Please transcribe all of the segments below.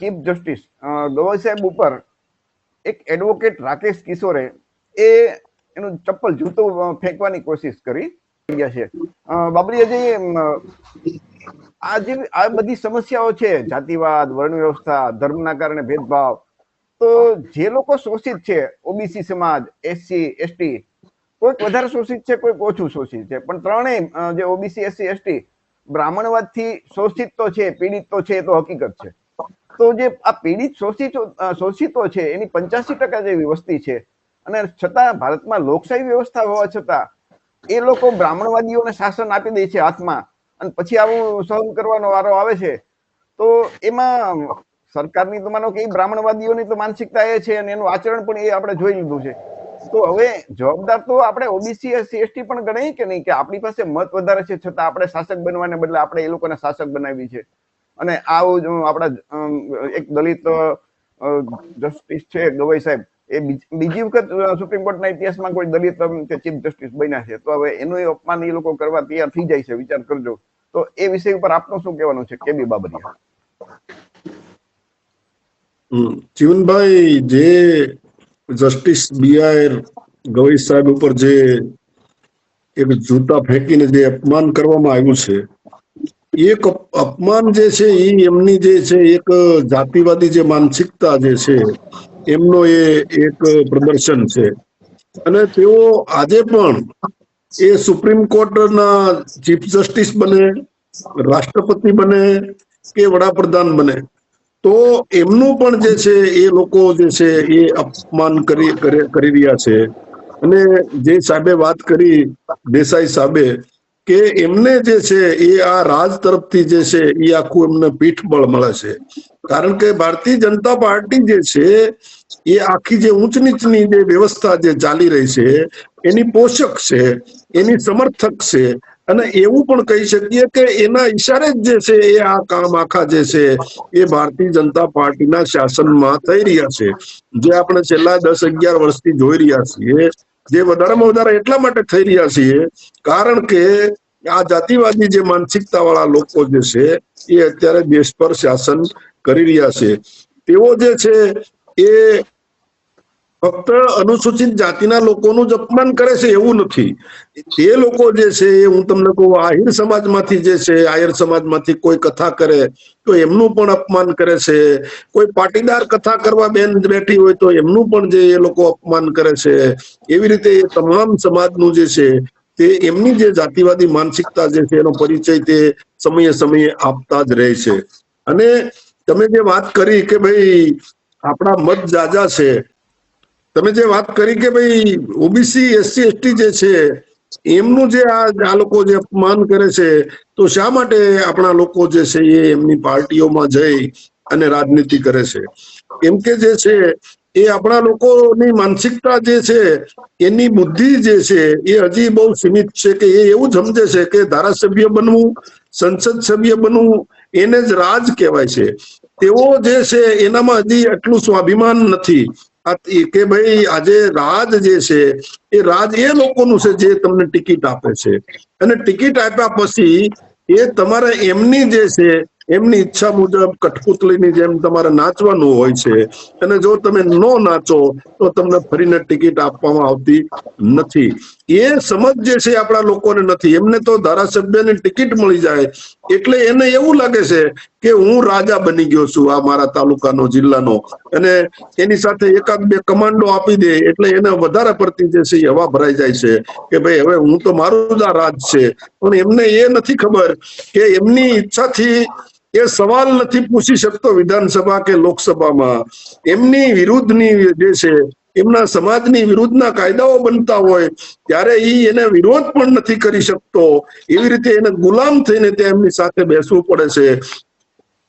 Chief justice ગવાઈ સાહેબ ઉપર એક એડવોકેટ રાકેશ કિશોરે એ એનું ચપ્પલ જૂતું ફેંકવાની કોશિશ કરી ગયા છે. બાબરી અજય આ જે, આ બધી સમસ્યાઓ છે, જાતિવાદ વર્ણ વ્યવસ્થા ધર્મના કારણે ભેદભાવ, તો જે લોકો શોષિત છે, ઓબીસી સમાજ, એસસી, એસટી, કોઈક વધારે શોષિત છે, કોઈક ઓછું શોષિત છે. પણ ત્રણેય જે ઓબીસી, એસસી, એસટી બ્રાહ્મણવાદથી શોષિત તો છે, પીડિત તો છે, એ તો હકીકત છે. તો જે આ પીડિત શોષિતો શોષિતો છે, એની પંચ્યાસી ટકા જેવી વસ્તી છે, અને છતાં ભારતમાં લોકશાહી વ્યવસ્થા હોવા છતાં એ લોકો બ્રાહ્મણવાદીઓને શાસન આપી દે છે હાથમાં, અને પછી આવું સહન કરવાનો વારો આવે છે, તો એમાં સરકારની તો માનો કે બ્રાહ્મણવાદીઓની તો માનસિકતા એ છે, અને એનું આચરણ પણ એ આપણે જોઈ લીધું છે. તો હવે જવાબદાર તો આપણે ઓબીસી એસસી એસટી પણ ગણાય કે નહીં? કે આપણી પાસે મત વધારે છે, છતાં આપણે શાસક બનવાને બદલે આપણે એ લોકોને શાસક બનાવી છે. અને આવું આપણા એક દલિત જસ્ટિસ છે ગવાઈ સાહેબ, એ બીજી વખત સુપ્રીમ કોર્ટના ઇતિહાસમાં કોઈ દલિત કે ચીફ જસ્ટિસ બન્યા છે, તો હવે એનું અપમાન એ લોકો કરવા તૈયાર થઈ જાય છે, વિચાર કરજો તો એ વિષય ઉપર આપનું શું કહેવાનું છે કેબી હમ. જીવનભાઈ જે જસ્ટિસ બીઆર ગવઈ સાહેબ ઉપર જે એક જૂતા ફેંકીને જે અપમાન કરવામાં આવ્યું છે એક અપમાન જે છે એ એમની જે છે, એક જાતિવાદી જે માનસિકતા જે છે, એમનો એ એક પ્રદર્શન છે. અને તેઓ આજે પણ એ સુપ્રીમ કોર્ટના ચીફ જસ્ટિસ બને, રાષ્ટ્રપતિ બને કે વડાપ્રધાન બને. તો એમનું પણ જે છે એ લોકો જે છે એ અપમાન કરી કરી રહ્યા છે. અને જે સાહેબે વાત કરી, દેસાઈ સાહેબે કે એમને જે છે, એ આ રાજ તરફથી જે છે, એ આખું એમને પીઠબળ મળે છે. કારણ કે ભારતીય જનતા પાર્ટી જે છે, એ આખી જે ઊંચ નીચની જે વ્યવસ્થા જે ચાલી રહી છે, એની પોષક છે, એની સમર્થક છે, અને એવું પણ કહી શકીએ કે એના ઈશારે જ જે છે, એ આ કામ આખા જે છે, એ ભારતીય જનતા પાર્ટીના શાસનમાં થઈ રહ્યા છે. જે આપણે છેલ્લા દસ અગિયાર વર્ષથી જોઈ રહ્યા છીએ જે વધારેમાં વધારે એટલા માટે થઈ રહ્યા છીએ, કારણ કે આ જાતિવાદી જે માનસિકતા વાળા લોકો જે છે, એ અત્યારે દેશ પર શાસન કરી રહ્યા છે. તેઓ જે છે, એ ફક્ત અનુસૂચિત જાતિના લોકોનું જ અપમાન કરે છે એવું નથી. તે લોકો જે છે, એ હું તમને કહું, આહિર સમાજમાંથી જે છે, આહિર સમાજમાંથી કોઈ કથા કરે, તો એમનું પણ અપમાન કરે છે. કોઈ પાટીદાર કથા કરવા બેન બેઠી હોય, તો એમનું પણ જે એ લોકો અપમાન કરે છે. એવી રીતે એ તમામ સમાજનું જે છે, તે એમની જે જાતિવાદી માનસિકતા જે છે, એનો પરિચય તે સમયે સમયે આપતા જ રહે છે. અને તમે જે વાત કરી કે ભાઈ આપણા મત જાજા છે તમે જે વાત કરી કે ભાઈ ઓબીસી એસસી એસટી જે છે, એમનું જે આ લોકો જે અપમાન કરે છે, તો શા માટે આપણા લોકો જે છે એ એમની પાર્ટીઓમાં જઈ અને રાજનીતિ કરે છે? કેમ કે જે છે એ આપણા લોકોની માનસિકતા જે છે, એની બુદ્ધિ જે છે એ હજી બહુ સીમિત છે કે એ એવું સમજે છે કે ધારાસભ્ય બનવું, સંસદ સભ્ય બનવું, એને જ રાજ કહેવાય છે. તેઓ જે છે એનામાં હજી એટલું સ્વાભિમાન નથી. કે ભાઈ આજે રાજ જે છે, એ રાજ એ લોકોનું છે જે તમને ટિકિટ આપે છે. અને ટિકિટ આપ્યા પછી એ તમારે એમની જે છે, એમની ઈચ્છા મુજબ કઠપુતળીની જેમ તમારે નાચવાનું હોય છે. અને જો તમે ન નાચો, તો તમને ફરીને ટિકિટ આપવામાં આવતી નથી. એ સમજ જે છે આપણા લોકોને નથી. એમને તો ધારાસભ્યની ટિકિટ મળી જાય એટલે એને એવું લાગે છે કે હું રાજા બની ગયો છું આ મારા તાલુકાનો, જિલ્લાનો. અને એની સાથે એકાદ બે કમાન્ડો આપી દે એટલે એને વધારે પડતી જે છે હવા ભરાઈ જાય છે કે ભાઈ હવે હું તો મારું જ આ રાજ છે. પણ એમને એ નથી ખબર કે એમની ઈચ્છાથી એ સવાલ નથી પૂછી શકતો વિધાનસભા કે લોકસભામાં. એમની વિરુદ્ધની જે છે એમના સમાજની વિરુદ્ધના કાયદાઓ બનતા હોય, ત્યારે એ એને વિરોધ પણ નથી કરી શકતો. એવી રીતે એને ગુલામ થઈને ત્યાં એમની સાથે બેસવું પડે છે.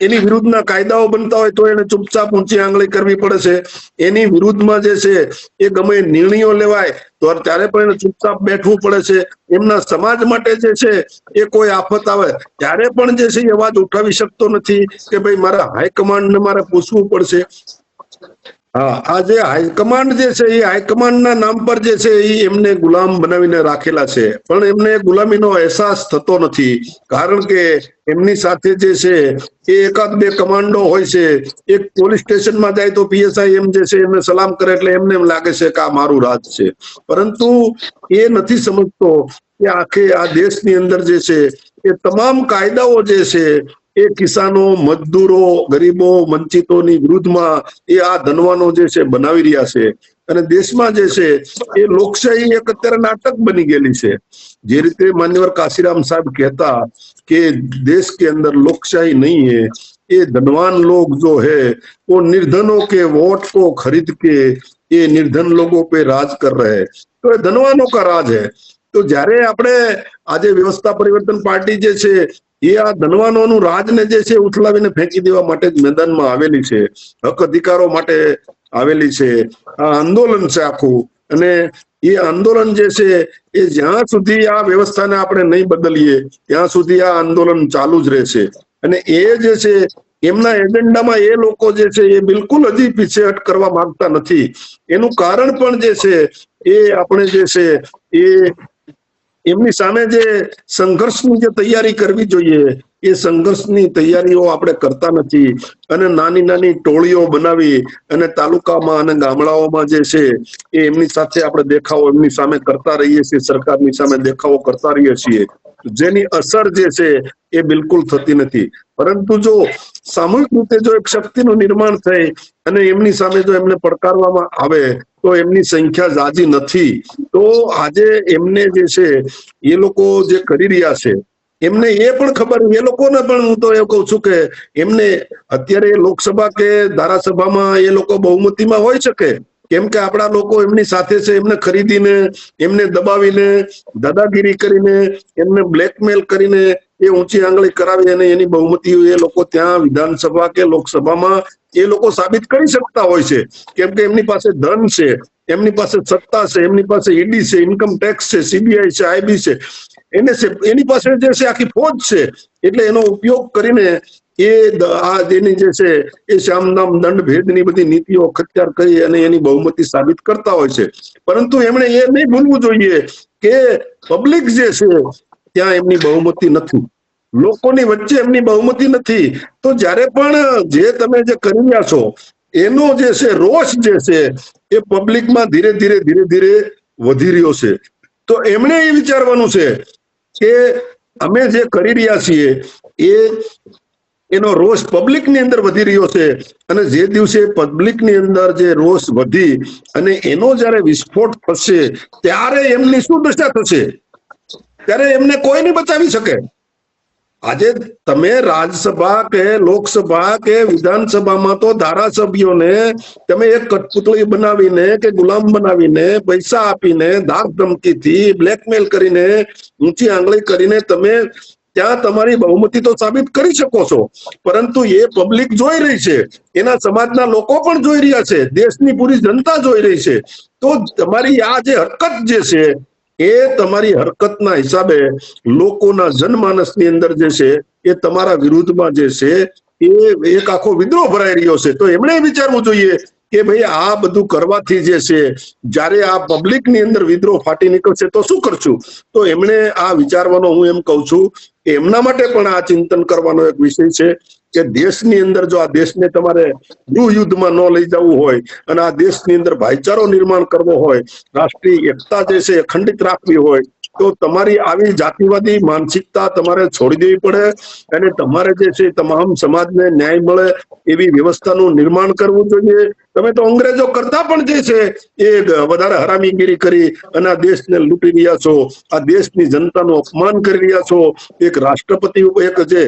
એની વિરુદ્ધના કાયદાઓ બનતા હોય તો એને ચૂપચાપ ઊંચી આંગળી કરવી પડે છે. એની વિરુદ્ધમાં જે છે, એ ગમે નિર્ણયો લેવાય, તો ત્યારે પણ એને ચૂપચાપ બેઠવું પડે છે. એમના સમાજ માટે જે છે, એ કોઈ આફત આવે, ત્યારે પણ જે છે, એ અવાજ ઉઠાવી શકતો નથી કે ભાઈ મારા હાઈકમાન્ડને મારે પૂછવું પડશે. આ જે હાઈકમાન્ડ જે છે, એ હાઈકમાન્ડના નામ પર જે છે, એ એમને ગુલામ બનાવીને રાખેલા છે. પણ એમને ગુલામીનો અહેસાસ થતો નથી, કારણ કે એમની સાથે જે છે, એ એકાદ બે કમાન્ડો હોય છે. એક પોલીસ સ્ટેશનમાં જાય તો પીએસઆઈ એમ જે છે, એમને સલામ કરે એટલે એમને એમ લાગે છે કે આ મારું રાજ છે. પરંતુ એ નથી સમજતો કે આખે આ દેશની અંદર જે છે, એ તમામ કાયદાઓ જે છે એ કિસાનો મજદૂરો ગરીબો વંચિતોની વિરુદ્ધમાં એ આ ધનવાનો જે છે બનાવી રહ્યા છે અને દેશમાં જે છે એ લોકશાહી એક અત્યારે નાટક બની ગયેલી છે જે રીતે માન્યવર કાશીરામ સાહેબ કહેતા કે देश के अंदर लोकशाही नहीं है ये धनवान लोग जो है वो निर्धनों के वोट को खरीद के ये निर्धन लोगों पे राज कर रहे हैं तो ये धनवानों का राज है તો જ્યારે આપણે આજે વ્યવસ્થા પરિવર્તન પાર્ટી જે છે એ આ ધનવાનોનું રાજને જે છે ઉથલાવીને ફેંકી દેવા માટે જ મેદાનમાં આવેલી છે. હક અધિકારો માટે આવેલી છે. આ આંદોલન છે આખું. અને એ આંદોલન જે છે એ જ્યાં સુધી આ વ્યવસ્થાને આપણે નહીં બદલીએ, ત્યાં સુધી આ આંદોલન ચાલુ જ રહેશે. અને એ જે છે, એમના એજન્ડામાં એ લોકો જે છે એ બિલકુલ હજી પીછેહટ કરવા માંગતા નથી. એનું કારણ પણ જે છે એ આપણે જે છે એ એમની સામે જે સંઘર્ષની જે તૈયારી કરવી જોઈએ, એ સંઘર્ષની તૈયારીઓ આપણે કરતા નથી. અને નાની નાની ટોળીઓ બનાવી અને તાલુકામાં અને ગામડાઓમાં જે છે, એ એમની સાથે આપણે દેખાવો, એમની સામે કરતા રહીએ છીએ, સરકારની સામે દેખાવો કરતા રહીએ છીએ. જેની અસર જે છે, એ બિલકુલ થતી નથી. પરંતુ જો સામૂહિક રીતે જો એક શક્તિનું નિર્માણ થાય અને એમની સામે જો એમને પડકારવામાં આવે તો એમની સંખ્યા જાજી નથી. તો આજે એમને જે છે, એ લોકો જે કરી રહ્યા છે, એમને એ પણ ખબર એ લોકોને પણ હું તો એવું કહું છું કે એમને અત્યારે લોકસભા કે ધારાસભામાં એ લોકો બહુમતીમાં હોઈ શકે. કેમ કે આપણા લોકો એમની સાથે છે, એમને ખરીદીને, એમને દબાવીને, દાદાગીરી કરીને, એમને બ્લેકમેલ કરીને એ ઊંચી આંગળી કરાવી અને એની બહુમતી એ લોકો ત્યાં વિધાનસભા કે લોકસભામાં એ લોકો સાબિત કરી શકતા હોય છે. કેમ કે એમની પાસે ધન છે, એમની પાસે સત્તા છે, એમની પાસે ઈડી છે ઇન્કમ ટેક્સ છે સીબીઆઈ છે આઈબી છે. એને એની પાસે જે છે આખી ફોજ છે. એટલે એનો ઉપયોગ કરીને એ આ જેની જે છે એ શ્યામનામ દંડ ભેદની બધી નીતિઓ અખત્યાર કરી અને એની બહુમતી સાબિત કરતા હોય છે. પરંતુ એમણે એ નહીં ભૂલવું જોઈએ કે પબ્લિક જે છે ત્યાં એમની બહુમતી નથી. લોકોની વચ્ચે એમની બહુમતી નથી. તો જ્યારે પણ જે તમે જે કરી રહ્યા છો, એનો જે છે, રોષ જે છે, એ પબ્લિકમાં ધીરે ધીરે ધીરે ધીરે વધી રહ્યો છે. તો એમણે એ વિચારવાનું છે કે અમે જે કરી રહ્યા છીએ, એ, એનો રોષ પબ્લિકની અંદર વધી રહ્યો છે અને જે દિવસે પબ્લિકની અંદર જે રોષ વધી અને એનો જ્યારે વિસ્ફોટ થશે, ત્યારે એમની શું દશા થશે? ત્યારે એમને કોઈ નહીં બચાવી શકે. આજે તમે રાજ્યસભા કે લોકસભા કે વિધાનસભામાં તો ધારાસભ્યોને તમે એક કઠપુતળી બનાવીને કે ગુલામ બનાવીને પૈસા આપીને ધાક ધમકીથી બ્લેકમેલ કરીને ઊંચી આંગળી કરીને તમે ત્યાં તમારી બહુમતી તો સાબિત કરી શકો છો. પરંતુ એ પબ્લિક જોઈ રહી છે. એના સમાજના લોકો પણ જોઈ રહ્યા છે. દેશની પૂરી જનતા જોઈ રહી છે. તો તમારી આ જે હરકત જે છે એ તમારી હરકતના હિસાબે લોકોના જનમાનસની અંદર જે છે, એ તમારા વિરુદ્ધમાં જે છે, એ એક આખો વિદ્રોહ ભરાઈ રહ્યો છે. તો એમણે વિચારવું જોઈએ કે ભાઈ, આ બધું કરવાથી જે છે, જ્યારે આ પબ્લિકની અંદર વિદ્રોહ ફાટી નીકળશે તો શું કરશું? તો એમણે આ વિચારવાનો હું એમ કહું છું કે એમના માટે પણ આ ચિંતન કરવાનો એક વિષય છે. કે દેશની અંદર જો આ દેશને તમારે ગૃહ યુદ્ધમાં ન લઈ જવું હોય અને આ દેશની અંદર ભાઈચારો નિર્માણ કરવો હોય, રાષ્ટ્રીય એકતા જે છે અખંડિત રાખવી હોય, તો તમારી આવી જાતિવાદી માનસિકતા તમારે છોડી દેવી પડે અને તમારે જે છે તમામ સમાજને ન્યાય મળે એવી વ્યવસ્થાનું નિર્માણ કરવું જોઈએ. તમે તો અંગ્રેજો કરતા પણ જે છે એ વધારે હરામીગીરી કરી અને આ દેશને લૂંટી રહ્યા છો. આ દેશની જનતાનું અપમાન કરી રહ્યા છો. એક રાષ્ટ્રપતિ, એક જે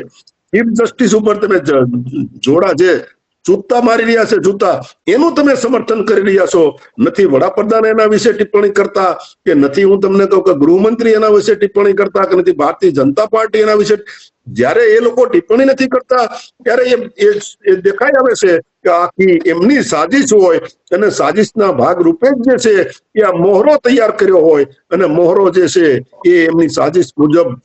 ચીફ જસ્ટિસ ઉપર તમે જોડા જે જૂતા મારી રહ્યા છે, જૂતા, એનું તમે સમર્થન કરી રહ્યા છો. નથી વડાપ્રધાન એના વિશે ટિપ્પણી કરતા કે નથી હું તમને કહું કે ગૃહમંત્રી એના વિશે ટિપ્પણી કરતા કે નથી ભારતીય જનતા પાર્ટી એના વિશે જ્યારે એ લોકો ટિપ્પણી નથી કરતા, ત્યારે એ દેખાઈ આવે છે કે આખી એમની સાજિશ હોય અને સાજિશના ભાગ રૂપે જે છે એ આ મોહરો તૈયાર કર્યો હોય અને મોહરો જે છે એ એમની સાજિશ મુજબ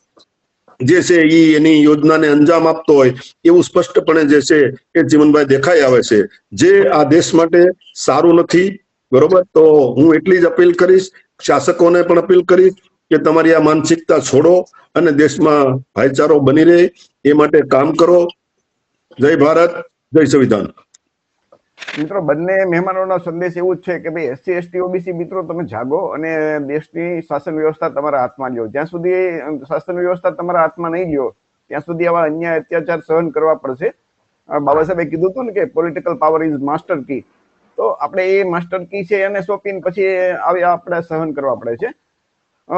જે છે એ એની યોજનાને અંજામ આપતો હોય એવું સ્પષ્ટપણે જે છે એ જીવનભાઈ દેખાઈ આવે છે. જે આ દેશ માટે સારું નથી, બરોબર? તો હું એટલી જ અપીલ કરીશ, શાસકોને પણ અપીલ કરીશ કે તમારી આ માનસિકતા છોડો અને દેશમાં ભાઈચારો બની રહે, એ માટે કામ કરો. જય ભારત, જય સંવિધાન. મિત્રો બંને મહેમાનોનો સંદેશ એવું જ છે કે ભાઈ એસસી એસટી ઓબીસી મિત્રો તમે જાગો અને દેશની શાસન વ્યવસ્થા તમારા હાથમાં લ્યો. જ્યાં સુધી શાસન વ્યવસ્થા તમારા હાથમાં નહીં લ્યો ત્યાં સુધી આવા અન્યાય અત્યાચાર સહન કરવા પડશે. બાબા સાહેબે કીધું હતું ને કે political power is master key તો આપણે એ માસ્ટર કી છે એને સોંપીને પછી આવી આપણે સહન કરવા પડે છે. અ,